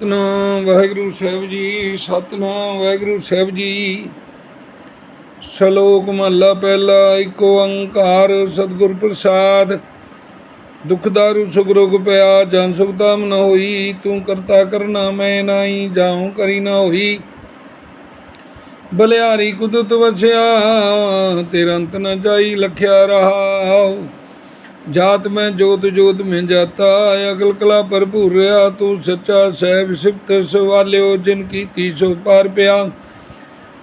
ਸਤਨਾਮ ਵਾਹਿਗੁਰੂ ਸਾਹਿਬ ਜੀ, ਸਤਨਾਮ ਵਾਹਿਗੁਰੂ ਸਾਹਿਬ ਜੀ। ਸ਼ਲੋਕ ਮਹਲਾ ਪਹਿਲਾ ਏਕ ਓੰਕਾਰ ਸਤਿਗੁਰ ਪ੍ਰਸਾਦ। ਦੁਖ ਦਾਰੂ, ਸੁਖ ਪਿਆ, ਜਨ ਸੁਖਤਾਮ ਨ ਹੋਈ। ਤੂੰ ਕਰਤਾ ਕਰਨਾ ਮੈਂ ਨਾਹੀ, ਜਾਉ ਕਰੀ ਨ ਹੋਈ। ਬਲਿਆਰੀ ਕੁਦਰਤ ਵਸਿਆ, ਤੇਰਾ ਅੰਤ ਨ ਜਾਈ, ਲਖਿਆ ਰਹਾਉ। ਜਾਤ ਮੈਂ ਜੋਤ ਜੋਤ ਮੈਂ ਜਾਤਾ, ਅਗਲ ਕਲਾ ਭਰਪੂਰ ਰਿਆ ਤੂੰ ਸੱਚਾ ਸਹਿਬ ਸਿਫਤ ਸਵਾਲਿਓ, ਜਿਨ ਕੀਤੀ ਸੋ ਪਾਰ ਪਿਆ।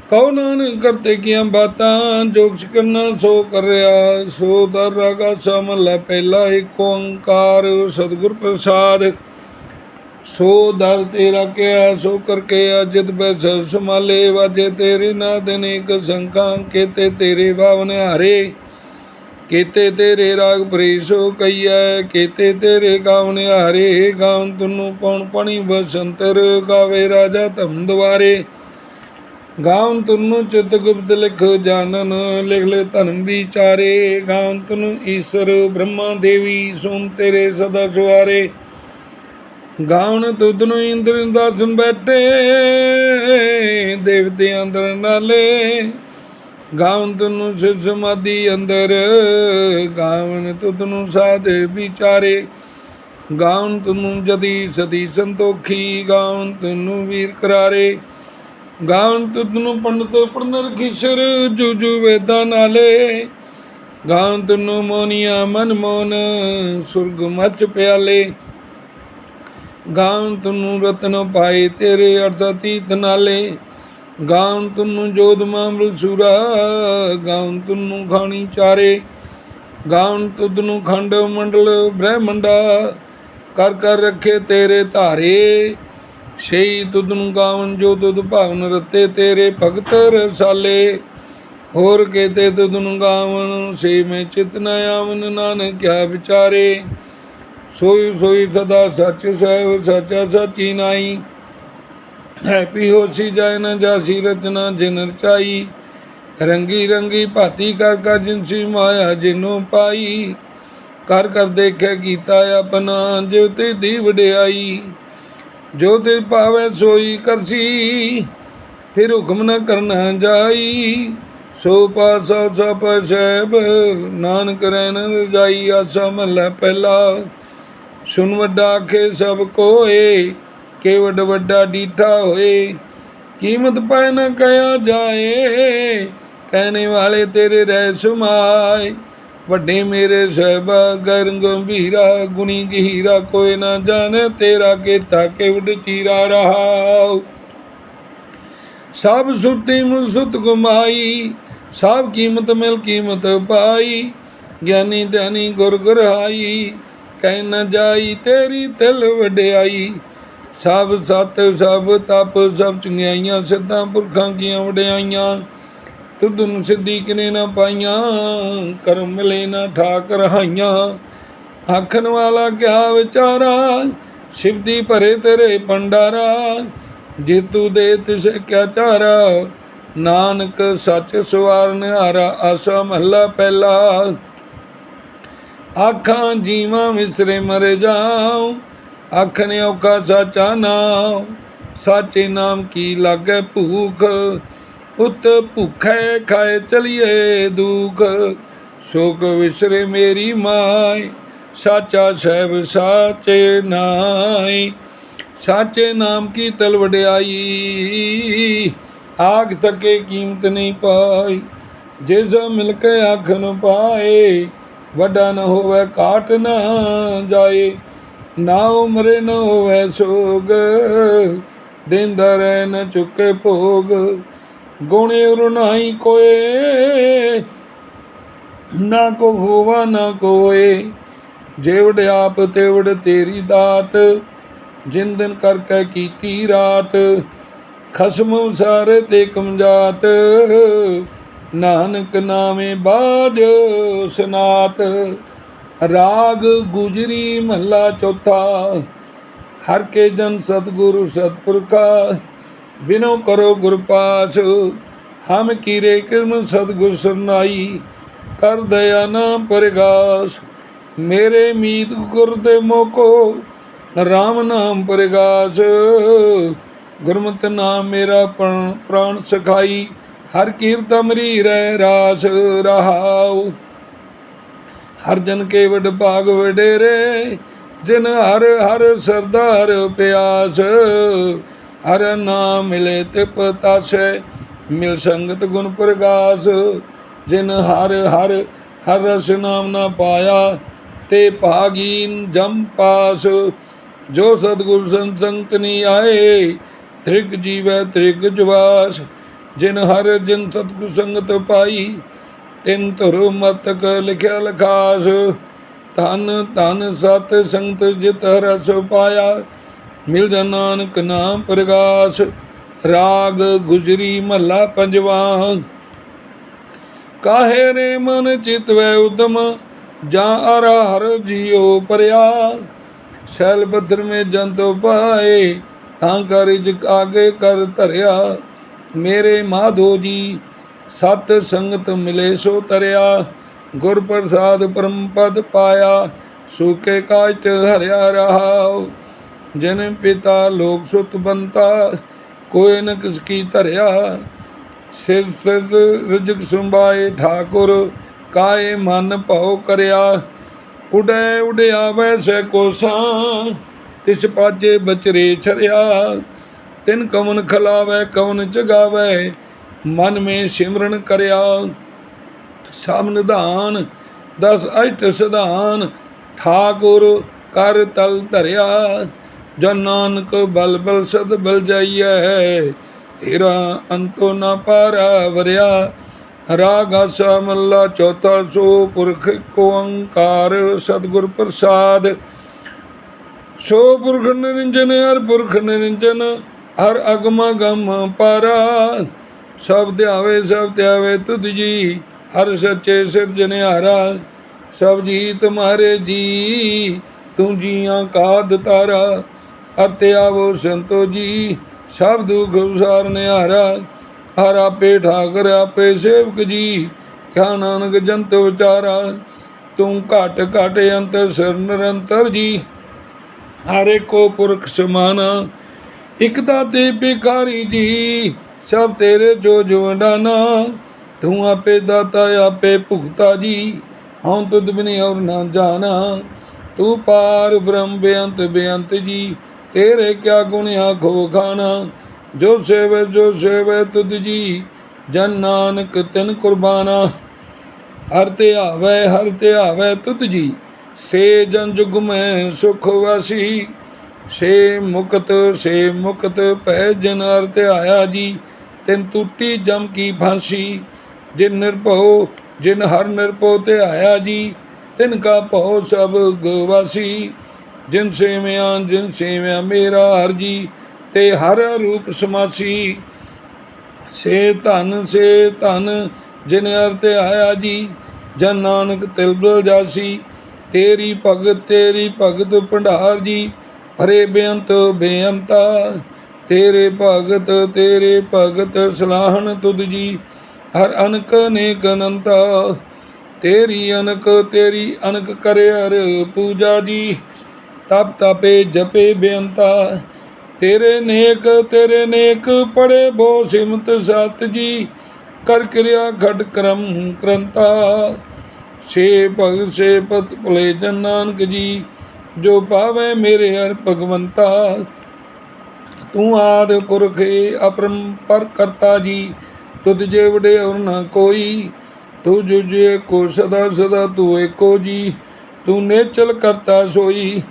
ਕਉ ਨਾਨਕ ਕਰਤੇ ਕੀਆਂ ਬਾਤਾਂ ਜੋ ਕਰਨਾ ਸੋ ਕਰਿਆ, ਸੋ ਦਰ ਰਗਾ ਸਮਲਾ ਪਹਿਲਾ ਏਕ ਓੰਕਾਰ, ਸਤਿਗੁਰ ਪ੍ਰਸਾਦ। ਸੋ ਦਰ ਤੇਰਾ ਕਿਆ, ਸੋ ਕਰਕੇ ਅਜਿਤ ਬੈਸ ਸਮਾਲੇ ਵਾਜੇ ਤੇਰੇ ਨਾਦ ਅਨੇਕ ਸੰਖਾਂ ਕੀਤੇ ਤੇਰੇ ਭਾਵਨ ਹਾਰੇ। ਕੀਤੇ ਤੇਰੇ ਰਾਗ ਪ੍ਰੀਸੋ ਕਈਐ ਕੀਤੇ ਤੇਰੇ ਗਾਵਨ ਹਾਰੇ ਗਾਉਨ ਤੁਨੂੰ ਪਉਣ ਪਣੀ ਬਸੰਤਰ ਗਾਵੇ ਰਾਜਾ ਧਮ ਦੁਆਰੇ ਗਾਉਨ ਤੁਨੂੰ ਚਿਤ ਗੁਪਤ ਲਿਖ ਜਾਣਨ, ਲਿਖ ਲੈ ਧਰਮ ਵਿਚਾਰੇ। ਗਾਉਨ ਤੁਨੂੰ ਈਸ਼ਰ ਬ੍ਰਹਮਾ ਦੇਵੀ ਸੁਨ ਤੇਰੇ ਸਦਾ ਸੁਆਰੇ ਗਾਉਣ ਤੁਧ ਨੂੰ ਇੰਦਰ ਦਾਸਨ ਬੈਠੇ ਦੇਵਤੇ ਅੰਦਰ ਨਾਲੇ। ਗਾਵਨ ਤੁਨੂੰ ਸਿਰ ਸਮਾਧੀ ਅੰਦਰ, ਗਾਵਨ ਤੁਧਨੂੰ ਸਾਧ ਵਿਚਾਰੇ। ਗਾਵਨ ਤੁਨੂੰ ਜਦੀ ਸਦੀ ਸੰਤੋਖੀ ਗਾਵਨ ਤੁਨੂੰ ਵੀਰ ਕਰਾਰੇ। ਗਾਵਨ ਤੁਧਨੂੰ ਪੰਡਤ ਪੜਨਰ ਕਿਸ਼ਰ ਜੁਜੂ ਵੇਦਾਂ ਨਾਲੇ। ਗਾਵਨ ਤੁਨੂੰ ਮੋਨੀਆ ਮਨ ਮੋਨ, ਸੁਰਗ ਮਚ ਪਿਆਲੇ। ਗਾਵਨ ਤੁਨੂੰ ਜੋਦ ਮਾਮਲ ਸੂਰਾ ਗਾਉਂ ਤੁਨੂੰ ਖਾਣੀ ਚਾਰੇ। ਗਾਉਂ ਤੁਧ ਨੂੰ ਖੰਡ ਮੰਡਲ ਬ੍ਰਹਮੰਡਾ, ਕਰ ਕਰ ਰੱਖੇ ਤੇਰੇ ਧਾਰੇ। ਸਈ ਤੁਧ ਨੂੰ ਗਾਵਨ ਜੋ ਤੁਧ ਭਾਵਨ ਰਤੇ ਤੇਰੇ ਭਗਤ ਰਸਾਲੇ। ਹੋਰ ਕੇਤੇ ਤੁਧ ਨੂੰ ਗਾਵਨ ਸੇ ਮੈਂ ਚਿਤ ਨ ਆਵਨ ਨਾਨਕ ਕਿਆ ਵਿਚਾਰੇ। ਸੋਈ ਸੋਈ ਸਦਾ ਸੱਚ ਸਹਿਬ ਸੱਚਾ ਸੱਚੀ ਨਾਈ। ਹੈਪੀ ਹੋਸੀ ਜਾਇ ਨ ਜਾਸੀ ਰਚਨਾ ਜਿਨ ਰਚਾਈ। ਰੰਗੀ ਰੰਗੀ ਭਾਤੀ ਕਰ ਕਰ ਜਿਨਸੀ ਮਾਇਆ ਜਿਨੋ ਪਾਈ। ਕਰ ਕਰ ਦੇਖੇ ਕੀਤਾ ਆਪਣਾ ਜਿਉ ਤੇ ਦੀ ਵਡਿਆਈ ਜੋ ਤੇ ਪਾਵੇ ਸੋਈ ਕਰਸੀ, ਫਿਰ ਹੁਕਮ ਨ ਕਰਨਾ ਜਾਈ। ਸੋ ਪਾਸਾ ਸਭ ਸਹਿਬ, ਨਾਨਕ ਰਹਿਣ ਰਜਾਈ ਆਸਾ ਮਹਲਾ ਪਹਿਲਾ। ਸੁਨ ਵੱਡਾ ਆਖੇ ਸਭ ਕੋਏ ਕੇਵਡ ਵੱਡਾ ਡੀਠਾ ਹੋਏ। ਕੀਮਤ ਪੈ ਨਾ ਕਹਿਆ ਜਾਏ। ਕਹਿਣੇ ਵਾਲੇ ਤੇਰੇ ਰਹਿ ਸੁਮਾਏ ਵੱਡੇ ਮੇਰੇ ਸਹਿਬਾ ਗਰ ਗੰਭੀਰਾ, ਗੁਣੀ ਗਹੀਰਾ, ਕੋਈ ਨਾ ਜਾਣੇ ਤੇਰਾ ਕੀਤਾ ਕਿਵਡ ਚੀਰਾ ਰਹਾ ਸਭ ਸੁਰਤੀ ਮੁਸਤ ਗੁਮਾਈ, ਸਭ ਕੀਮਤ ਮਿਲ ਕੀਮਤ ਪਾਈ। ਗਿਆਨੀ ਧਿਆਨੀ ਗੁਰ ਗੁਰਾਈ, ਕਹਿ ਨ ਜਾਈ ਤੇਰੀ ਤਿਲ ਵਡਿਆਈ। ਸਭ ਸਤ, ਸਭ ਤਪ, ਸਭ ਚੰਗਿਆਈਆਂ, ਸਿੱਧਾਂ ਪੁਰਖਾਂ ਕੀਆਂ ਵਡਿਆਈਆਂ। ਤੁਧ ਸਿੱਧੀ ਕਿਨੇ ਨਾ ਪਾਈਆਂ, ਕਰਮ ਮਿਲੇ ਨਾ ਠਾਕ ਰਹਾਈਆਂ। ਆਖਣ ਵਾਲਾ ਕਿਆ ਵਿਚਾਰਾ ਸਿਵਦੀ ਭਰੇ ਤੇਰੇ ਪੰਡਾਰਾ ਜੇਤੂ ਦੇ ਤਿਸ ਕਿਆ ਚਾਰਾ, ਨਾਨਕ ਸੱਚ ਸਵਾਰ ਨਿਹਾਰਾ, ਆਸਾ ਮਹੱਲਾ ਪਹਿਲਾ। ਆਖਾਂ ਜੀਵਾਂ ਵਿਸਰੇ ਮਰ ਜਾਉ ਆਖਣ ਔਕਾ ਸਾਚਾ ਨਾਮ, ਸਾਚੇ ਨਾਮ ਕੀ ਲਾਗੇ ਭੂਖ? ਉਤ ਭੁਖੈ ਖਾਏ ਚਲੀਏ ਦੁਖ। ਸ਼ੋਕ ਵਿਸਰੇ ਮੇਰੀ ਮਾਈ, ਸਾਚਾ ਸਹਿਬ ਸਾਚੇ ਨਾਈ। ਸਾਚੇ ਨਾਮ ਕੀ ਤਲ ਵਡਿਆਈ, ਆਗ ਤੱਕੇ ਕੀਮਤ ਨਹੀਂ ਪਾਈ। ਜਿਸ ਮਿਲ ਕੇ ਆਖਣ ਪਾਏ, ਵੱਡਾ ਨਾ ਹੋਵੇ ਕਾਟ ਨਾ ਜਾਏ। ਨਾ ਉਮਰੇ ਨ ਹੋਵੇ ਸੋਗ ਦਿੰਦਾ ਰਹਿ ਨ ਚੁੱਕੇ ਭੋਗ। ਗੁਣੇ ਉਰਨਾਈ ਕੋਏ, ਨਾ ਕੋ ਹੋਵਾ ਨਾ ਕੋਏ। ਜੇਵੜ ਆਪ ਤੇਵੜ ਤੇਰੀ ਦਾਤ ਜਿੰਦਨ ਦਿਨ ਕਰਕੇ ਕੀਤੀ ਰਾਤ। ਖਸਮ ਸਾਰੇ ਤੇ ਕਮਜਾਤ, ਨਾਨਕ ਨਾਮੇ ਬਾਜ ਸਨਾਤ। ਰਾਗ ਗੁਜਰੀ ਮਹੱਲਾ ਚੌਥਾ, ਹਰ ਕੇ ਜਨ ਸਤਗੁਰੂ ਸਤਪੁਰਖਾ ਬਿਨੋ ਕਰੋ ਗੁਰ ਪਾਸ ਹਮ ਕੀਰੇ ਕਿਰਮ ਸਤਗੁਰ ਸਰਨਾਈ, ਕਰ ਦਇਆ ਨਾ ਪਰਗਾਸ, ਮੇਰੇ ਮੀਤ ਗੁਰ ਦੇ ਮੋਕੋ, ਰਾਮ ਨਾਮ ਪਰਗਾਸ਼। ਗੁਰਮਤਿ ਨਾਮ ਮੇਰਾ ਪ੍ਰਾਣ- ਪ੍ਰਾਣ ਸਖਾਈ, ਹਰ ਕੀਰਤਮਰੀ ਰਹਿ ਰਾਸ ਰਹਾਉ। ਹਰ ਜਨ ਕੇ ਵਡ ਭਾਗ ਵਡੇਰੇ, ਜਿਨ ਹਰ ਹਰ ਸਰਦਾਰ ਪਿਆਸ। ਹਰ ਨਾਮ ਮਿਲੇ ਤਿਪ ਪਤਾਸੇ ਮਿਲ ਸੰਗਤ ਗੁਣ ਪ੍ਰਗਾਸ। ਜਿਨ ਹਰ ਹਰ ਹਰ ਰਸ ਨਾਮ ਨਾ ਪਾਇਆ, ਤੇ ਭਾਗੀਨ ਜਮ ਪਾਸ। ਜੋ ਸਤਿਗੁਰ ਸੰਤ ਸੰਗਤ ਨੀ ਆਏ, ਤ੍ਰਿਗ ਜੀਵੈ ਤ੍ਰਿਗ ਜਵਾਸ। ਜਿਨ ਹਰ ਜਿਨ ਸਤਿਗੁਰ ਸੰਗਤ ਪਾਈ ਤਿੰਨ ਧੁਰ ਮਤਕ ਲਿਖਿਆ ਲਖਾਸ, ਧਨ ਧਨ ਸਤ ਸੰਗਤ ਜਿਤ ਰਸ ਪਾਇਆ, ਮਿਲ ਜਾ ਨਾਨਕ ਨਾਮ ਪ੍ਰਗਾਸ, ਰਾਗ ਗੁਜਰੀ ਮਹੱਲਾ ਪੰਜਵਾ। ਕਾਹੇ ਰੇ ਮਨ ਚਿਤਵੈ ਉਦਮ, ਜਾ ਅਰ ਹਰ ਜੀਉ ਪਰਿਆ। ਸ਼ੈਲ ਬਦਰ ਮੇ ਜੰਤੋ ਪਾਏ ਤਾਂ ਕਰ ਆਗੇ ਕਰ ਧਰਿਆ। ਮੇਰੇ ਮਾਧੋ ਜੀ ਸਤ ਸੰਗਤ ਮਿਲੇ ਸੋ ਤਰਿਆ, ਗੁਰ ਪ੍ਰਸਾਦ ਪਰਮ ਪਦ ਪਾਇਆ, ਸੂਕੇ ਕਾਜ ਹਰਿਆ ਰਹਾਉ। ਜਨਮ ਪਿਤਾ ਲੋਕ ਸੁਤ ਬੰਤਾ, ਕੋਈ ਨ ਕਿਸ ਕੀ ਧਰਿਆ। ਸਿਰ ਸਿਰ ਰਜਕ ਸੰਭਾਏ ਠਾਕੁਰ, ਕਾਏ ਮਨ ਭਉ ਕਰਿਆ। ਉਡੈ ਉਡਿਆ ਵੈਸੈ ਕੋਸਾਂ ਤਿਸ ਪਾਜੇ ਬਚਰੇ ਛਰਿਆ। ਤਿਨ ਕਵਨ ਖਲਾਵੇ, ਕਵਨ ਜਗਾਵੇ ਮਨ ਮੇ ਸਿਮਰਨ ਕਰਿਆ। ਸਭ ਨਿਧਾਨ, ਦਸ ਅਸ਼ਟ ਸਿਧਾਨ, ਠਾਕੁਰ ਕਰ ਤਲ ਧਰਿਆ। ਜਨ ਨਾਨਕ ਬਲ ਬਲ ਸਦ ਬਲ ਜਾਈਐ, ਤੇਰਾ ਅੰਤੋ ਨਾ ਪਾਰਾ ਵਰਿਆ। ਰਾਗ ਆਸਾ ਮੱਲਾ ਚੌਥਾ ਸੋ ਪੁਰਖ ਏਕ ਓੰਕਾਰ ਸਤਿਗੁਰ ਪ੍ਰਸਾਦ। ਸੋ ਪੁਰਖ ਨਿਰੰਜਨ, ਹਰ ਪੁਰਖ ਨਿਰੰਜਨ, ਹਰ ਅਗਮ ਗਮ ਪਾਰਾ। ਸਭ ਧਿਆਵੇ ਸਭ ਧਿਆਵੇ ਤੁਧ ਜੀ, ਹਰ ਸੱਚੇ ਸਿਰਜਣਹਾਰਾ ਸਭ ਜੀ ਤੁਮਾਰੇ ਜੀ, ਤੂੰ ਜੀਆਂ ਕਾ ਦਤਾਰਾ ਅਰਤੇ ਆਵੋ ਸੰਤੋ ਜੀ, ਸਭ ਦੁਖ ਉਸਾਰ ਨਿਹਾਰਾ, ਹਰ ਆਪੇ ਠਾਕਰ, ਆਪੇ ਸੇਵਕ ਜੀ, ਕਿਆ ਨਾਨਕ ਜੰਤ ਵਿਚਾਰਾ, ਤੂੰ ਘਟ ਘਟ ਅੰਤ ਸਿਰ ਨਿਰੰਤਰ ਜੀ। ਹਰੇ ਕੋ ਪੁਰਖ ਸਮਾਨਾ, ਇਕ ਦਾਤੇ ਬਿਕਾਰੀ ਜੀ ਸਭ ਤੇਰੇ ਜੋ ਜੁਵਡਾਨਾ ਤੂੰ ਆਪੇ ਦਾਤਾ, ਆਪੇ ਭੁਗਤਾ ਜੀ। ਹਉ ਤੁਧ ਬਿਨੇ ਔਰ ਨਾ ਜਾਣਾ, ਤੂੰ ਪਾਰ ਬ੍ਰਹਮ ਬੇਅੰਤ ਬੇਅੰਤ ਜੀ। ਤੇਰੇ ਕਿਆ ਗੁਣ ਆਖੋ ਖਾਣਾ, ਜੋ ਸੇਵੇ ਜੋ ਸੇਵੇ ਤੁਧ ਜੀ। ਜਨ ਨਾਨਕ ਤਿਨ ਕੁਰਬਾਨਾ, ਹਰ ਤੇ ਆਵੇ, ਹਰ ਤੇ ਆਵੇ ਤੁਧ ਜੀ। ਸੇ ਜਨ ਜੁਗ ਮੈਂ ਸੁਖ ਵਾਸੀ, ਸੇ ਮੁਕਤ ਸੇ ਮੁਕਤ ਭੈ ਜਨ ਹਰ ਤੇ ਆਇਆ ਜੀ। ਤਿੰਨ ਟੂਟੀ ਜਮ ਕੀ ਫਾਂਸੀ ਜਿਨ ਨਿਰਭਉ, ਜਿਨ ਹਰ ਨਿਰਭਉ ਤੇ ਆਇਆ ਜੀ, ਤਿਨ ਕਾ ਭਉ ਸਭ ਗਵਾਸੀ। ਜਿਨ ਸੇਵਿਆਂ, ਜਿਨ ਸੇਵਿਆ ਮੇਰਾ ਹਰ ਜੀ ਤੇ ਹਰ ਰੂਪ ਸਮਾਸੀ। ਸੇ ਧਨ ਸੇ ਧਨ, ਜਿਨ ਹਰ ਤੇ ਆਇਆ ਜੀ, ਜਨ ਨਾਨਕ ਤਿਲਬਲ ਜਾਸੀ। ਤੇਰੀ ਭਗਤ ਤੇਰੀ ਭਗਤ ਭੰਡਾਰ ਜੀ ਹਰੇ ਬੇਅੰਤ, ਬੇਅੰਤਾ। ਤੇਰੇ ਭਗਤ ਤੇਰੇ ਭਗਤ ਸਲਾਹਣ ਤੁਧ ਜੀ, ਹਰ ਅਨਕ ਨੇਕ ਅਨੰਤਾ ਤੇਰੀ ਅਨਕ ਤੇਰੀ ਅਨਕ ਕਰੇ ਹਰ ਪੂਜਾ ਜੀ, ਤਪ ਤਪੇ ਜਪੇ ਬੇਅੰਤਾ। ਤੇਰੇ ਨੇਕ ਤੇਰੇ ਨੇਕ ਪੜੇ ਬੋ ਸਿਮਤ ਸਤ ਜੀ, ਕਰ ਕਿਰਿਆ ਘਟ ਕਰਮ ਕਰੰਤਾ। ਸੇ ਭਗਤ ਸੇ ਪਤ ਭੁਲੇ ਜਨ ਨਾਨਕ ਜੀ, ਜੋ ਪਾਵੇ ਮੇਰੇ ਹਰ ਭਗਵੰਤਾ। ਤੂੰ ਆਦ ਪੁਰਖੇ ਅਪਰੰਪਰ ਕਰਤਾ ਜੀ, ਤੁਧ ਜੇ ਵਡੇ ਔਰ ਕੋਈ, ਤੂੰ ਜੁਜੇ ਕੋ ਸਦਾ ਸਦਾ ਤੂੰ ਏਕੋ ਜੀ, ਤੂੰ ਨੇਚਲ ਕਰਤਾ ਸੋਈ,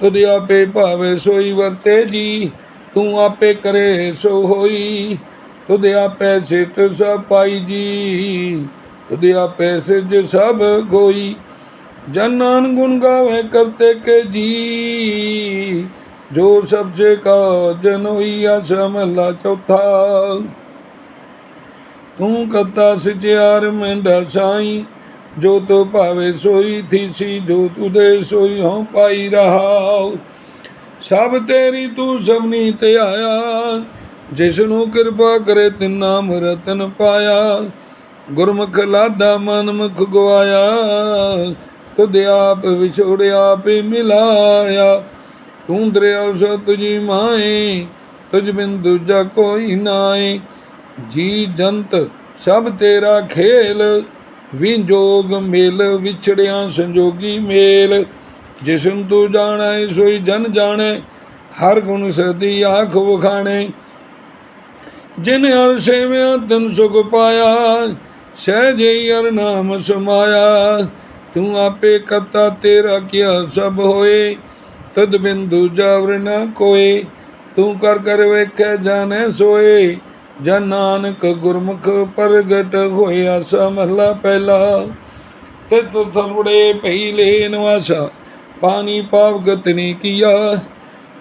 ਤੁਧ ਆਪੇ ਭਾਵੇ ਸੋਈ ਵਰਤੇ ਜੀ, ਤੂੰ ਆਪੇ ਕਰੇ ਸੋ ਹੋਈ, ਤੁਧ ਆਪੇ ਸਿਟ ਸਭ ਪਾਈ ਜੀ, ਤੁਧ ਆਪੇ ਸਿਜ ਸਭ ਗੋਈ ਜਨਨ ਗੁਣ ਗਾਵੇ ਕਰਤੇ ਕੇ ਜੀ ਜੋ ਸਭ ਸੇ ਕਾ ਜਨ ਹੋਈਆ ਸਮਲਾ ਚੌਥਾ। ਤੂੰ ਕਤਾ ਸਚਿਆਰ ਮੈਂਡਾ ਸਾਈ, ਜੋ ਤੋ ਭਾਵੇ ਸੋਈ ਥੀਸੀ, ਜੋ ਤੁਦੇ ਸੋਈ ਹਉ ਪਾਈ ਰਹਾਉ ਸਭ ਤੇਰੀ ਤੂੰ ਸਭਨੀ ਤੇ ਆਇਆ ਜਿਸ ਨੂੰ ਕਿਰਪਾ ਕਰੇ ਤਿਨ ਨਾਮ ਰਤਨ ਪਾਇਆ। ਗੁਰਮੁਖ ਲਾਦਾ ਮਨ ਮੁਖ ਗਵਾਇਆ, ਤੁਧ ਆਪ ਵਿਛੋੜਿਆ ਆਪੇ ਮਿਲਾਇਆ। ਤੂੰ ਦਰਿਆ ਸੋ ਤੁਜੀ ਮਾਏ, ਤੁਝ ਬਿਨ ਦੂਜਾ ਕੋਈ ਨਾਏ। ਜੀ ਜੰਤ, ਸਭ ਤੇਰਾ ਖੇਲ ਵਿੰਜੋਗ ਮੇਲ, ਵਿਛੜਿਆ ਸੰਜੋਗੀ ਮੇਲ। ਜਿਸਨ ਤੂੰ ਜਾਣੈ, ਸੋਈ ਜਨ ਜਾਣੈ, ਹਰ ਗੁਣ ਸਦੀ ਆਖ ਵਖਾਣੇ। ਜਿਨ ਹਰ ਸੇਵਿਆ ਤਨ ਸੁਖ ਪਾਇਆ ਸਹਿਜੇ ਹਰ ਨਾਮ ਸਮਾਇਆ। ਤੂੰ ਆਪੇ ਕਰਤਾ ਤੇਰਾ ਕੀਆ ਸਭ ਹੋਏ। ਤਦ ਬਿਨ ਦੂਜਾ ਵਰ ਨ ਤੂੰ ਕਰ ਕਰ ਵੇਖੈ ਜਾਣੈ ਸੋਏ। ਜਨ ਨਾਨਕ ਗੁਰਮੁਖ ਪ੍ਰਗਟ ਹੋਇਆ ਸਾ ਪਹਿਲਾ। ਤਿਤ ਸਰਵੜੇ ਭਈ ਲੈ ਪਾਣੀ ਪਾਵ ਗਤ ਨੇ ਕੀਆ।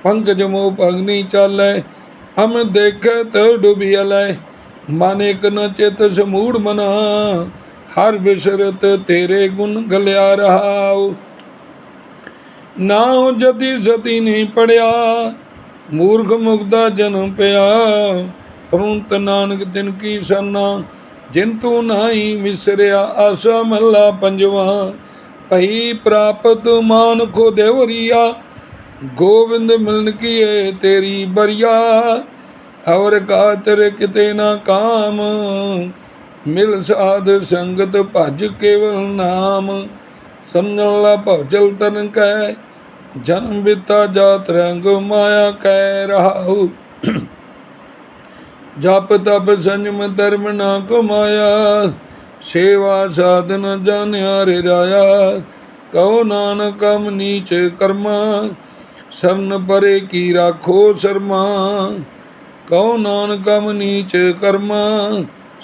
ਪੰਕਜ ਮੋ ਪਗਨੀ ਚਾਲੈ, ਹਮ ਦੇਖੈ ਤੋ ਡੁਬਿਆ ਲੈ ਮਨ ਇਕ ਨ ਚਿਤ ਸਮੂੜ ਮਨਾ, ਹਰ ਬਿਸਰਤ ਤੇਰੇ ਗੁਣ ਗਲਿਆ ਰਹਾਉ। ਨਾਉ ਜਤੀ ਸਤੀ ਨਹੀਂ ਪੜਿਆ। ਮੂਰਖ ਮੁਗਦਾ ਜਨਮ ਪਿਆ। ਪਰੰਤ ਨਾਨਕ ਦਿਨ ਕੀ ਸਰਨਾ ਜਿਨ ਤੂੰ ਨਾਹੀ ਵਿਸਰਿਆ ਆਸਾ ਮਹਲਾ ਪੰਜਵਾ। ਭਈ ਪ੍ਰਾਪਤ ਮਾਨ ਕੋ ਦੇਵਰੀਆ। ਗੋਬਿੰਦ ਮਿਲਨ ਕੀਏ ਤੇਰੀ ਬਰੀਆ। ਔਰ ਕਾਤਰ ਕਿਤੇ ਨਾ ਕਾਮ। ਮਿਲ ਸਾਧ ਸੰਗਤ ਭਜ ਕੇਵਲ ਨਾਮ। ਸੰਨਲਾ ਭਵਜਲ ਤਨ ਕੈ, ਜਨਮ ਬਿਤਾ ਜਾਤ ਰੰਗ ਮਾਇਆ ਕੈ ਰਹਾਉ। ਜਪ ਤਪ ਸੰਜਮ ਧਰਮ ਨਾ ਕਮਾਇਆ, ਸੇਵਾ ਸਾਧਨ ਜਾਣਿਆ ਰੇ ਰਾਇਆ ਕਉ ਨਾਨਕ ਕਮ ਨੀਚ ਕਰਮਾ, ਸਰਨ ਪਰੇ ਕੀ ਰਾਖੋ ਸ਼ਰਮਾ। ਕਉ ਨਾਨਕ ਕਮ ਨੀਚ ਕਰਮਾ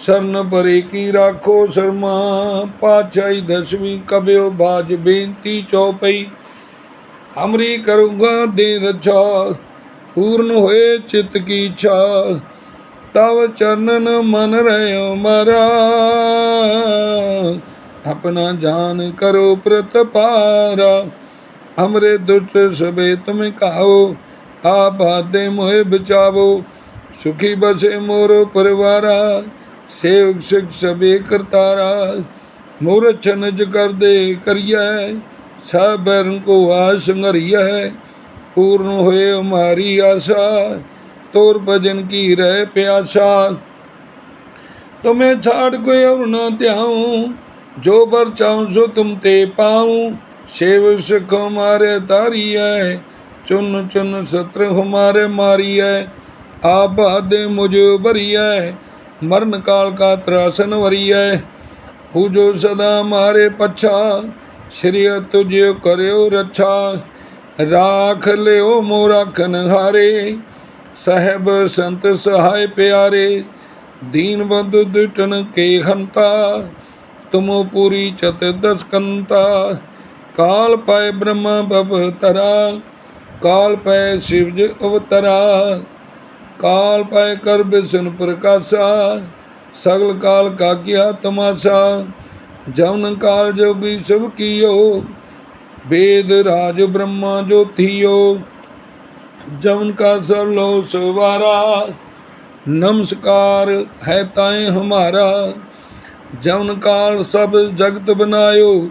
ਸਰਨ ਪਰੇ ਕੀ ਰਾਖੋ ਸ਼ਰਮਾ? ਪਾਛਾਈ ਦਸਵੀਂ ਕਬਿਓ ਬਾਜ ਬੇਨਤੀ ਚਉਪਈ ਹਮਰੀ ਕਰੂੰਗਾ ਦੇ ਰੱਛਾ, ਪੂਰਨ ਹੋਏ ਚਿਤ ਕੀ ਇੱਛਾ। ਤਵ ਚਰਨਨ ਮਨ ਰਹਿਓ ਮਰਾ। ਆਪਣਾ ਜਾਨ ਕਰੋ ਪ੍ਰਤਪਾਰਾ। ਹਮਰੇ ਦੁੱਖ ਸਬੇ ਤੁਮ ਕਾਓ, ਆਪ ਆਦੇ ਮੋਹਿ ਬਚਾਵੋ। ਸੁਖੀ ਬਸੇ ਮੋਰ ਪਰਿਵਾਰਾ। ਸੇਵਕ ਸਿਖ ਸਬੇ ਕਰਤਾਰਾ ਮੋਰ ਛਨਜ ਕਰਦੇ ਕਰੀਐ ਸਬਰਨ ਕੋ ਆਸ ਸੰਗਰੀਐ ਪੂਰਨ ਹੋਏ ਹਮਾਰੀ ਆਸਾ ਤੋਰ ਭਜਨ ਕੀ ਰਹਿ ਪਿਆਸਾ ਤੁਮੇ ਛਾੜ ਕੋਈ ਔਰ ਨਾ ਧਿਆਉ ਜੋ ਬਰ ਚਾਉ ਸੋ ਤੁਮ ਤੇ ਪਾਉ ਸੇਵ ਸਿਖ ਹਮਾਰੇ ਤਾਰੀਐ ਚੁਨ ਚੁਨ ਸਤਰ ਹਮਾਰੇ ਮਾਰੀਐ ਆਪ ਆਦੇ ਮੁਝ ਭਰੀਐ ਮਰਨ ਕਾਲ ਕਾ ਤਰਾਸਨ ਵਰੀਐ ਹੂ ਜੋ ਸਦਾ ਮਾਰੇ ਪਛਾ, ਸ਼੍ਰੀ ਤੁਝਿ ਕਰਿਓ ਰੱਛਾ। ਰਾਖ ਲਿਓ ਮੋ ਰਾਖਨ ਹਾਰੇ ਸਹਿਬ ਸੰਤ ਸਹਾਇ ਪਿਆਰੇ। ਦੀਨ ਬੰਧੁ ਦੁਟਨ ਕੇ ਹੰਤਾ, ਤੁਮੋ ਪੂਰੀ ਚਤ ਦਸ ਕਾਲ ਪੈ ਬ੍ਰਹਮਾ ਬਬ ਤਰਾ, ਕਾਲ ਪੈ ਸ਼ਿਵਜ ਅਵਤਰਾ। ਕਾਲ ਪੈ ਕਰ ਬਿਸਨ ਪ੍ਰਕਾਸ਼ਾ, ਸਗਲ ਕਾਲ ਕਾ ਕੀਆ ਤਮਾਸ਼ਾ। ਜਵਨ ਕਾਲ ਜੋਗੀ ਸਭ ਕੀਓ, ਵੇਦ ਰਾਜ ਬ੍ਰਹਮਾ ਜੋ ਜੋਤੀਓ ਜਵਨ ਕਾ ਸਭ ਲੋ ਸੁਵਾਰਾ, ਨਮਸਕਾਰ ਹੈ ਤਾਏ ਹਮਾਰਾ। ਜਵਨ ਕਾਲ ਸਭ ਜਗਤ ਬਨਾਇਓ,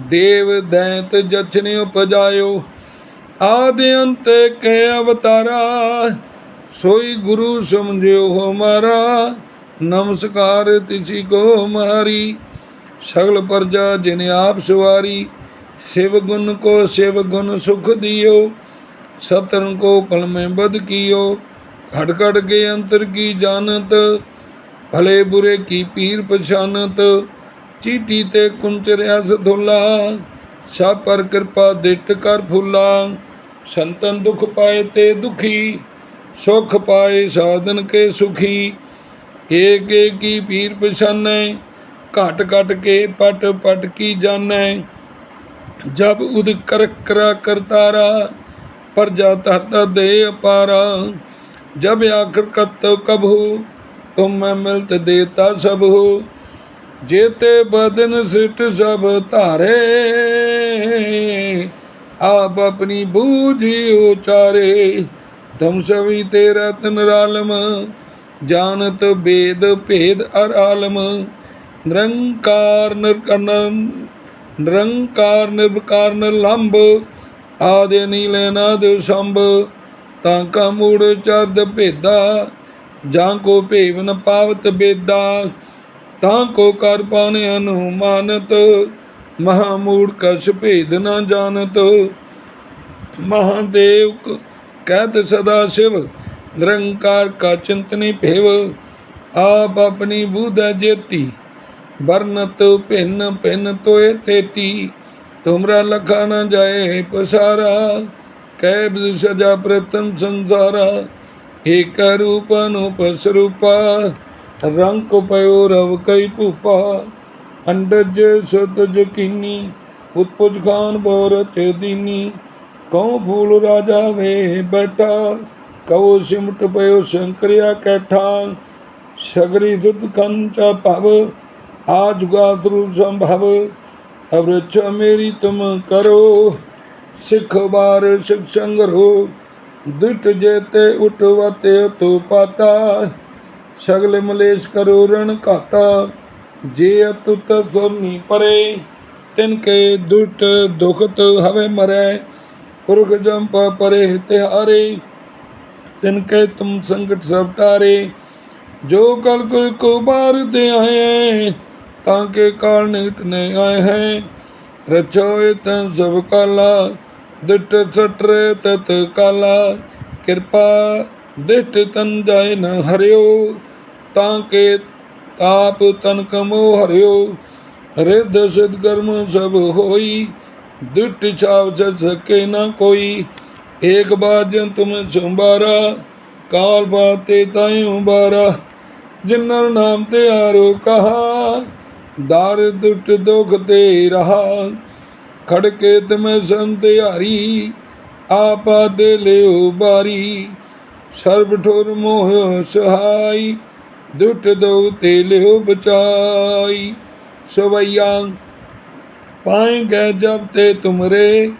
ਦੇਵ ਦੈਂਤ ਜਚਨੇ ਉਪਜਾਇਓ। ਆਦਿ ਅੰਤੇ ਕੇ ਅਵਤਾਰਾ ਸੋਈ ਗੁਰੂ ਸਮਝਿਓ ਹੋ ਮਾਰਾ ਨਮਸਕਾਰ ਤਿਸੀ ਕੋ ਮਾਰੀ ਸਗਲ ਪਰਜਾ ਜਿਨ ਆਪ ਸਵਾਰੀ, ਸਿਵ ਗੁਣ ਕੋ ਸਿਵ ਗੁਣ ਸੁਖ ਦਿਓ। ਸਤਨ ਕੋ ਕਲਮੇ ਬਦ ਕੀਓ ਘਟ ਘਟ ਕੇ ਅੰਤਰ ਕੀ ਜਾਣਤ। ਭਲੇ ਬੁਰੇ ਕੀ ਪੀਰ ਪਛਾਨਤ, ਚੀਟੀ ਤੇ ਕੁੰਚਰਿਆ ਸਧੁਲਾ ਸਭ ਪਰ ਕਿਰਪਾ ਦਿੱਟ ਕਰ ਫੁੱਲਾ, ਸੰਤਨ ਦੁਖ ਪਾਏ ਤੇ ਦੁਖੀ। ਸੁਖ ਪਾਏ ਸਾਧਨ ਕੇ ਸੁਖੀ, ਏਕ ਏਕੀ ਪੀਰ ਪਛਾਨੈ, ਘਟ ਘਟ ਕੇ ਪਟ ਪਟ ਕੀ ਜਾਣੈ। ਜਬ ਉਦ ਕਰ ਕਰਾ ਕਰਤਾਰਾ ਪਰਜਾ ਧਰਤਾ ਦੇ ਅਪਾਰਾ। ਜਬ ਆਖਰ ਕਤ ਕਭੂ, ਤੁਮ ਮੈਂ ਮਿਲਤ ਦੇਤਾ ਸਭ। ਹੋ ਜੇਤੇ ਬਦਨ ਸਿਟ ਸਭ ਧਾਰੇ, ਆਪ ਆਪਣੀ ਬੂਝੀ ਉਚਾਰੇ। ਤੁਮ ਸਭੀ ਤੇ ਰਤਨ ਰਾਲਮ, ਜਾਣਤ ਬੇਦ ਭੇਦ ਅਰ ਆਲਮ। ਨਿਰੰਕਾਰ ਨਿਰਕਨਨ ਨਿਰੰਕਾਰ ਨਿਰਵਕਾਰ ਨਿਰਲੰਭ ਆਦੇ ਨੀਲੇ ਨਾਦ ਸੰਭ। ਤਾਂ ਕਾ ਮੂੜ ਚਰਦ ਭੇਦਾ, ਜਾਂ ਕੋ ਭੇਵ ਪਾਵਤ ਬੇਦਾ। ਤਾਂ ਕੋ ਕਰ ਪਾਨ ਅਨੁਮਾਨਤ, ਮਹਾ ਮੂੜ ਕਛ ਭੇਦ ਨਾ ਜਾਣਤ। ਮਹਾਦੇਵ ਕ- ਕਹਿਤ ਸਦਾ ਸ਼ਿਵ, ਨਿਰੰਕਾਰ ਕਾ ਚਿੰਤਨੀ ਭੇਵ, ਆਪ ਆਪਣੀ ਬੁਧ ਜੇਤੀ। ਵਰਨਤ ਭਿੰਨ ਭਿੰਨ ਤੋਏ ਤੇਤੀ, ਤੁਮਰਾ ਲਖਾ ਨ ਜਾਏ ਪਸਾਰਾ ਕਹਿ ਬਿਦ ਸਜਾ ਪ੍ਰਤਮ ਸੰਸਾਰਾ। ਏਕ ਰੂਪ ਅਨੂਪ ਸਰੂਪਾ, ਰੰਗ ਪਇਓ ਰਵ ਕਈ ਭੂਪਾ। ਅੰਡਜ ਸਤਜ ਕੀਨੀ, ਉਤਪੁਜ ਖਾਨ ਬੋਰ ਦੀਨੀ ਕਉ ਫੂਲ ਰਾਜਾ ਵੇ ਬੈਠਾ, ਕਉ ਸਿਮਟ ਪਇਓ ਸ਼ੰਕਰਿਆ ਕੈਠਾ, ਸਗਰੀ ਦੁੱਧ ਕੰਚਾ ਭਵ, ਆਜ ਗਾਤਰੂ ਸੰਭਵ, ਅਵਰਛ ਮੇਰੀ ਤੁਮ ਕਰੋ, ਸਿੱਖ ਬਾਰ ਸਿੱਖ ਸੰਗਰੋ ਦੁਟ ਜੇਤੇ ਉਟਵਤੇ ਤੋ ਪਾਤਾ, ਸਗਲ ਮਲੇਸ਼ ਕਰੋ ਰਣ ਘਾਤਾ, ਜੇ ਅਤੁਤ ਸੁਰਨੀ ਪਰੇ, ਤਿਨ ਕੇ ਦੁਟ ਦੁਖਤ ਹਵੇ ਮਰੈ ਪੁਰਖ ਜੰਪ ਪਰੇ ਤਿਹਾਰੇ ਤਿਨ ਕੇ ਤੁਮ ਸੰਕਟ ਸਭ ਟਾਰੇ। ਜੋ ਕਲ ਕੋਈ ਕੋ ਬਾਰ ਦੇ ਆਏ ਤਾਂ ਕੇ ਕਾਲ ਨਿਕਟ ਨੇ ਆਏ ਹੈ। ਰਚੋਏ ਤਨ ਸਭ ਕਾਲਾ, ਦਿਟ ਸਟਰੇ ਤਤ ਕਾਲਾ। ਕਿਰਪਾ ਦਿਟ ਤਨ ਜਾਏ ਨ ਹਰਿਓ, ਤਾਂ ਕੇ ਤਾਪ ਤਨ ਕਮੋ ਹਰਿਓ। ਰਿੱਧ ਸਿਧ ਕਰਮ ਸਭ ਹੋਈ ਦਿਟ ਛਾਵ ਸਚ ਸਕੇ ਨਾ ਕੋਈ। ਏਕ ਬਾਜਨ ਤੁਮ ਸੰਭਾਰਾ, ਕਾਲ ਬਾਤੇ ਤਾਇਓ ਉਬਾਰਾ ਜਿਨਰ ਨਾਮ ਤੇ ਆਰੋ ਕਹਾ, ਦਰ ਦੁਟ ਦੁਖ ਤੇ ਰਹਾ। ਖੜਕੇ ਤਮੈ ਸੰਤਿਆਰੀ ਆਪਾ ਦੇ ਲਿਓ ਬਾਰੀ ਸਰਬ ਠੁਰ ਮੋਹ ਸਹਾਈ, ਦੁੱਟ ਦੋ ਤੇ ਲਿਓ ਬਚਾਈ ਸਵਈਆ ਪਾਏਂਗੇ ਜਬ ਤੇ ਤੁਮਰੇ,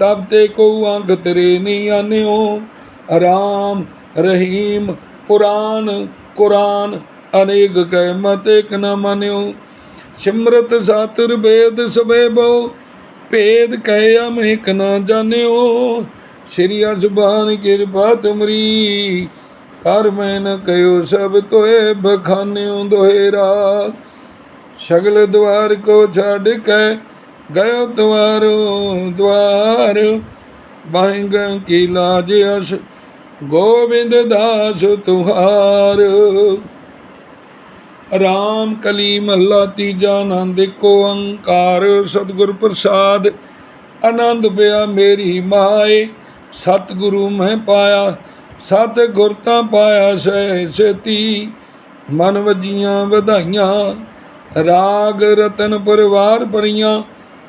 ਤਬ ਤੇ ਕੋ ਅੰਗ ਤੇਰੇ ਨਹੀਂ ਆਨਿਓ। ਰਾਮ ਰਹੀਮ, ਪੁਰਾਨ, ਕੁਰਾਨ, ਅਨੇਕ ਕਹਿ ਮਤ ਇਕ ਨ ਸਿਮਰਤ, ਸਾਤਰ ਵੇਦ ਸਵੇ ਬਉ ਭੇਦ ਕਹਿ ਅਮੇਕ ਨਾ ਜਾਣਿਓ। ਸ੍ਰੀ ਅਸਬਾਨ, ਕਿਰਪਾ ਤੁਮਰੀ, ਕਰ ਮੈਂ ਨ ਕਹਿਓ ਸਭ ਤੋਏ ਬਖਾਨਿਓ ਦੋਹਰਾ ਸਗਲ ਦਵਾਰ ਕੋ ਛੱਡ ਕੇ ਗਇਓ ਦਵਾਰੋ ਦਵਾਰ ਬਾਹਿੰਗ ਕੀ ਲਾਜ ਅਸ, ਗੋਬਿੰਦ ਦਾਸ ਤੁਹਾਰ। ਰਾਮ ਕਲੀ ਮਹੱਲਾ ਤੀਜਾ ਆਨੰਦ ਏਕੋ ਓੰਕਾਰ ਸਤਿਗੁਰ ਪ੍ਰਸਾਦ, ਆਨੰਦ ਪਿਆ ਮੇਰੀ ਮਾਏ। ਸਤਿਗੁਰੂ ਮੈਂ ਪਾਇਆ, ਸਤ ਗੁਰ ਤਾਂ ਪਾਇਆ ਸਹਿ ਸੇਤੀ। ਮਨ ਵਜੀਆਂ ਵਧਾਈਆਂ, ਰਾਗ ਰਤਨ ਪਰਿਵਾਰ ਪਰੀਆਂ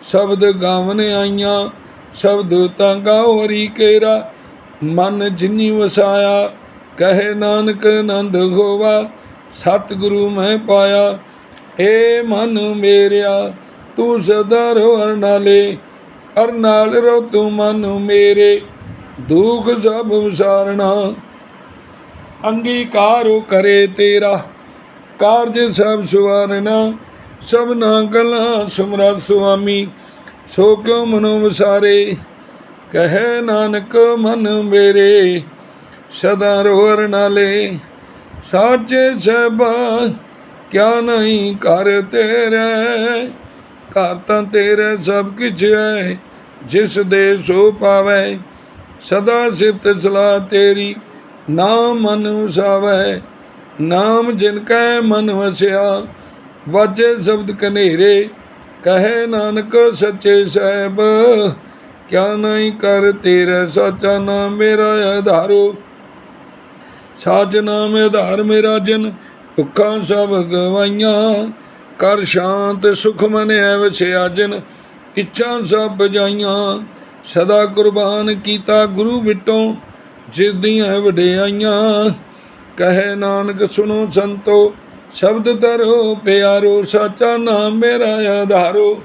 ਸ਼ਬਦ ਗਾਵਨ ਆਈਆਂ, ਸ਼ਬਦ ਤਾਂ ਗਾਓ ਹਰੀ ਕੇਰਾ। ਮਨ ਜਿਨੀ ਵਸਾਇਆ, ਕਹੇ ਨਾਨਕ ਆਨੰਦ ਹੋਵਾ ਸਤਿਗੁਰੂ ਮੈਂ ਪਾਇਆ। ਏ ਮਨ ਮੇਰਿਆ, ਤੂੰ ਸਦਾ ਰੋ ਅਰਨਾਲੇ ਅਰਨਾਲ ਰੋ ਤੂੰ ਮਨ ਮੇਰੇ। ਦੁਖ ਸਭ ਵਿਸਾਰਣਾ ਅੰਗੀਕਾਰੋ ਕਰੇ ਤੇਰਾ। ਕਾਰਜ ਸਭ ਸੁਵਾਰਨਾ ਸਭ ਨਾ ਗਲਾ ਸਮਰਤ ਸੁਆਮੀ, ਸੋ ਕਿਉ ਮਨੋ ਵਿਸਾਰੇ? ਕਹੇ ਨਾਨਕ ਮਨ ਮੇਰੇ, ਸਦਾ ਰੋਹਰ ਨਾਲੇ ਸਾਚੇ ਸਭਾ ਕਿਆ ਨਹੀਂ ਕਰ ਤੇਰੇ? ਘਰ ਤਾਂ ਤੇਰੇ ਸਭ ਕਿਛ ਹੈ ਜਿਸ ਦੇ ਸੋ ਪਾਵੇ ਸਦਾ ਸਿਫਤ ਸਲਾਹ ਤੇਰੀ, ਨਾਮ ਮਨ ਵਸਾਵੇ। ਨਾਮ ਜਿਨ ਕੈ ਮਨ ਵਸਿਆ ਵਾਜੇ ਸ਼ਬਦ ਕਨੇਰੇ ਕਹੇ ਨਾਨਕ ਸੱਚੇ ਸਾਹਿਬ, ਕਿਆ ਨਹੀਂ ਕਰ ਤੇਰਾ ਸਾਚਾ ਨਾਮ ਮੇਰਾ ਆਧਾਰੋ। ਸਾਚ ਨਾਮ ਆਧਾਰ ਮੇਰਾ ਜਨ ਭੁੱਖਾਂ ਸਭ ਗਵਾਈਆਂ, ਕਰ ਸ਼ਾਂਤ ਸੁਖ ਮਨ ਵਸਿਆ ਜਨ ਇੱਛਾ ਸਭ ਬਜਾਈਆਂ ਸਦਾ ਕੁਰਬਾਨ ਕੀਤਾ ਗੁਰੂ ਵਿਟੋਂ, ਜਿਸ ਦੀਆਂ ਵਡਿਆਈਆਂ। ਕਹੇ ਨਾਨਕ ਸੁਣੋ ਸੰਤੋ ਸ਼ਬਦ ਧਰੋ ਪਿਆਰੋ, ਸਾਚਾ ਨਾਮ ਮੇਰਾ ਆਧਾਰੋ।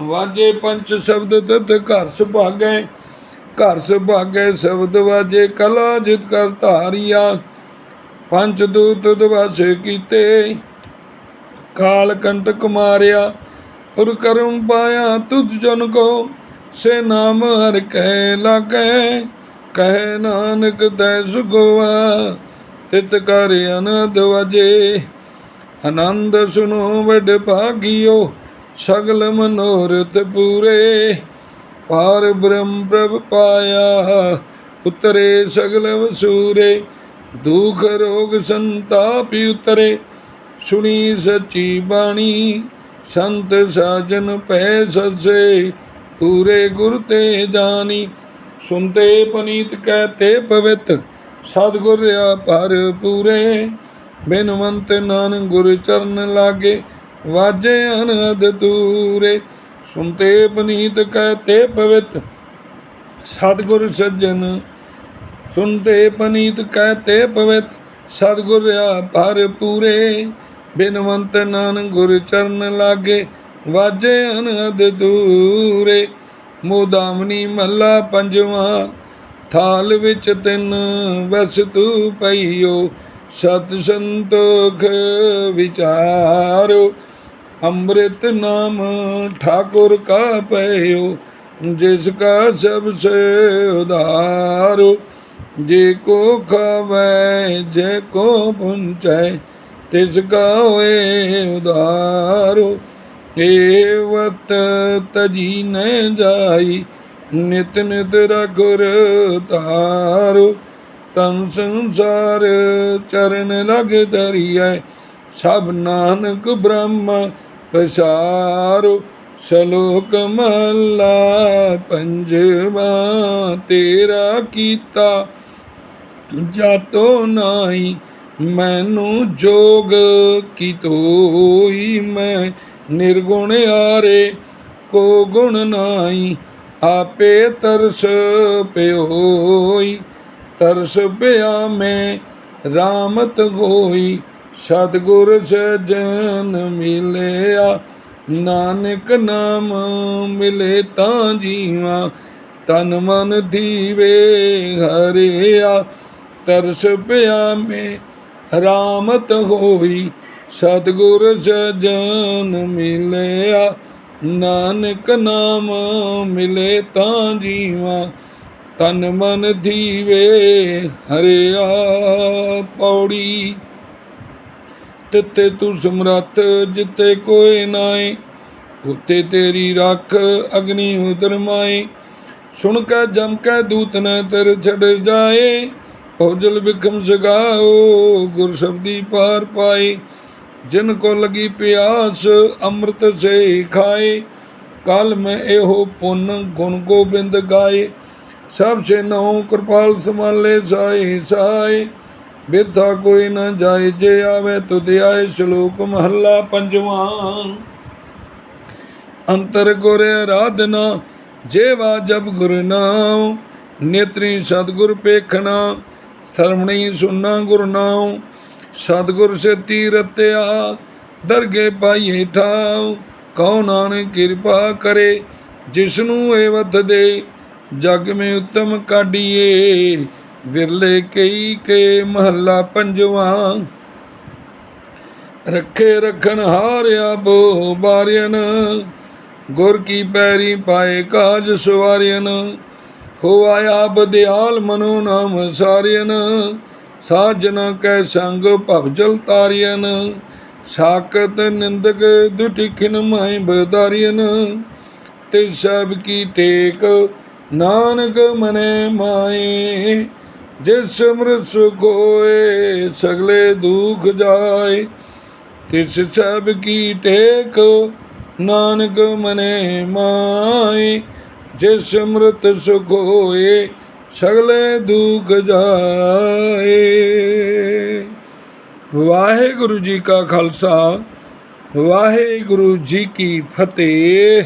ਵਾਜੇ ਪੰਜ ਸ਼ਬਦ ਤਤ ਘਰ ਸੁਭਾਗੈ ਘਰ ਸੁਭਾਗੈ ਸ਼ਬਦ ਵਾਜੇ ਕਲਾ ਜਿਤ ਕਰ ਧਾਰੀਆ। ਪੰਜ ਦੂਤ ਦਵਸ ਕੀਤੇ, ਕਾਲ ਕੰਟਕ ਮਾਰਿਆ। ਉਰ ਕਰਮ ਪਾਇਆ ਤੁਧ ਜਨ ਕੋ, ਸੇ ਨਾਮ ਹਰ ਕਹਿ ਲਾਗੈ। ਕਹਿ ਨਾਨਕ ਤੈ ਸੁਖਵਾ ਤਿਤ ਕਰ ਅਨੰਦ ਵਜੇ। ਆਨੰਦ ਸੁਨੋ ਵਡ ਭਾਗਿਓ, ਸਗਲ ਮਨੋਰਥ ਪੂਰੇ। ਪਾਰ ਬ੍ਰਹਮ ਪ੍ਰਭ ਪਾਇਆ, ਉਤਰੇ ਸਗਲ ਵਸੂਰੇ। ਦੁਖ ਰੋਗ ਸੰਤਾਪ ਉਤਰੇ। ਸੁਣੀ ਸੱਚੀ ਬਾਣੀ, ਸੰਤ ਸਾਜਨ ਪੈ ਸਸੇ। ਪੂਰੇ ਗੁਰ ਤੇ ਜਾਣੀ ਸੁਨਤੇ ਪਨੀਤ ਕਹਤੇ ਪਵਿੱਤ। ਸਤਿਗੁਰ ਆ ਪਰ ਪੂਰੇ। ਬਿਨਵੰਤ ਨਾਨਕ ਗੁਰ ਚਰਨ ਲਾਗੇ, ਵਾਜੇ ਅਨਹਦ ਤੂਰੇ ਸੁਨਤੇ ਪਨੀਤ ਕਹਤੇ ਪਵਿੱਤ ਸਤਿਗੁਰ ਸੱਜਣ। ਸੁਨਤੇ ਪਨੀਤ ਕਹਤੇ ਪਵਿੱਤ ਸਤਿਗੁਰ ਆ ਪਰ ਪੂਰੇ ਬਿਨਵੰਤ ਨਾਨਕ ਗੁਰ ਚਰਨ ਲਾਗੇ, ਵਾਜੇ ਅਨਦ ਦੂਰੇ। ਮੋਦਾਮਨੀ ਮੱਲਾ ਪੰਜਵਾ, ਥਾਲ ਵਿੱਚ ਤਿੰਨ ਵਸ ਵਸਤੂ ਪਈਓ। ਸਤ ਸੰਤੋਖ ਵਿਚਾਰੋ, ਅੰਮ੍ਰਿਤ ਨਾਮ ਠਾਕੁਰ ਕਾ ਪਇਓ, ਜਿਸ ਕਾ ਸਭ ਸੇ ਉਧਾਰੋ। ਜੇ ਕੋ ਖਾਵੈ, ਜੇ ਕੋ ਪੁੰਚੈ, ਤਿਸ ਕਾ ਹੋਏ ਉਧਾਰੋ। ਏਵਤ ਤਜੀ ਨ ਜਾਈ, ਨਿਤ ਨਿਤ ਰਗੁਰ ਧਾਰੋ ਤਨ ਸੰਸਾਰ ਚਰਨ ਲਗ ਧਰੀਐ ਸਭ ਨਾਨਕ ਬ੍ਰਹਮ ਪਸਾਰੋ। ਸ਼ਲੋਕ ਮਹਲਾ ਪੰਜਵਾ, ਤੇਰਾ ਕੀਤਾ ਜਾਤੋ ਨਾਹੀ, ਮੈਨੂੰ ਜੋਗ ਕੀ ਤੋਈ ਮੈਂ? ਨਿਰਗੁਣ ਆਰੇ ਕੋ ਗੁਣ ਨਾਹੀ, ਆਪੇ ਤਰਸ ਪਿਓਈ। ਤਰਸ ਪਿਆ ਮੈਂ ਰਾਮਤ ਹੋਈ, ਸਤਿਗੁਰ ਸਜਨ ਮਿਲਿਆ। ਨਾਨਕ ਨਾਮ ਮਿਲੇ ਤਾਂ ਜੀਵਾ, ਤਨ ਮਨ ਦੀਵੇ ਹਰਿਆ। ਤਰਸ ਪਿਆ ਮੈਂ ਰਾਮਤ ਹੋਈ, ਸਤਿਗੁਰ ਸਜਨ ਮਿਲਿਆ। ਨਾਨਕ ਨਾਮ ਮਿਲੇ ਤਾਂ ਜੀਵਾ ਤਨ ਮਨ ਦੀਵੇ ਹਰਿਆ ਪੌੜੀ। ਤਿੱਤੇ ਤੂੰ ਸਮਰੱਥ ਜਿੱਤੇ ਕੋਈ ਨਾਏ ਉਤੇ ਤੇਰੀ ਰੱਖ ਅਗਨੀ ਉਦਰ ਮਾਏ ਸੁਣ ਕੇ, ਜਮ ਕੇ, ਦੂਤ ਨੇ ਤੇਰੇ ਛੜ ਜਾਏ। ਭੋਜਲ ਬਿਕਮ ਸਗਾਓ, ਗੁਰ ਸ਼ਬਦੀ ਪਾਰ ਪਾਏ। ਜਿਨ ਕੋ ਲਗੀ ਪਿਆਸ, ਅੰਮ੍ਰਿਤ ਸੇ ਖਾਏ। ਕਲ ਮੈਂ ਇਹੋ ਪੁੰਨ ਗੁਣ ਗੋਬਿੰਦ ਗਾਏ। ਸਭ ਸੇ ਨਹੁ ਕਿਰਪਾਲ ਸੰਭਾਲੇ ਸਾਈ ਸਾਈ। ਬਿਰਥਾ ਕੋਈ ਨਾ ਜਾਏ, ਜੇ ਆਵੇ ਤੁਧ ਆਏ ਸ਼ਲੋਕ ਮਹੱਲਾ ਪੰਜਵਾਂ। ਅੰਤਰ ਗੁਰ ਆਰਾਧਨਾ ਜੇਵਾ ਜਬ ਗੁਰ ਨਾਮ ਨੇਤਰੀ ਸਤਗੁਰ ਪੇਖਣਾ, ਸਰਵਣੀ ਸੁਨਾ ਗੁਰ ਨਾਮ ਸਤਗੁਰ ਸੇ ਤੀਰਤਿਆ ਦਰਗੇ ਪਾਈਏ ਠਾਉ। ਕਉ ਨਾਨਕ ਕਿਰਪਾ ਕਰੇ, ਜਿਸਨੂੰ ਏ ਵਧ ਦੇ ਜਗ ਮੇ ਉਤਮ ਕਾਢੀਏ, ਵਿਰਲੇ ਕਈ ਕੇ ਮਹੱਲਾ ਪੰਜਵਾ। ਰੱਖੇ ਰਖਣ ਹਾਰਿਆ ਬੋ ਬਾਰਿਆਨ ਗੁਰ ਕੀ ਪੈਰੀ ਪਾਏ ਕਾਜ ਸਵਾਰਿਆਨ ਹੋ ਆਇਆ ਬਦਿਆਲ ਮਨੋ ਨਾਮ ਸਾਰਿਆਨ ਸਾਜਨ ਕੈ ਸੰਗ ਭਵਜਲ ਤਾਰਿਆਨ ਸਾਕਤ ਨਿੰਦਕ ਦੁਟਿਖਿਨ ਮਾਈ ਬਦਾਰਿਆਨ ਤੇ ਸਭ ਕੀ ਟੇਕ ਨਾਨਕ ਮਨੇ ਮਾਏ ਜਿਸ ਸਿਮਰਤ ਸੁਖ ਸਗਲੇ ਦੁਖ ਜਾਏ। ਤਿਸ ਸਭ ਕੀ ਟੇਕ, ਨਾਨਕ ਮਨੇ ਮਾਏ ਜਿਸ ਸਿਮਰਤ ਸੁਖ ਸਗਲੇ ਦੁਖ ਜਾਏ। ਵਾਹਿਗੁਰੂ ਜੀ ਕਾ ਖਾਲਸਾ, ਵਾਹਿਗੁਰੂ ਜੀ ਕੀ ਫਤਿਹ।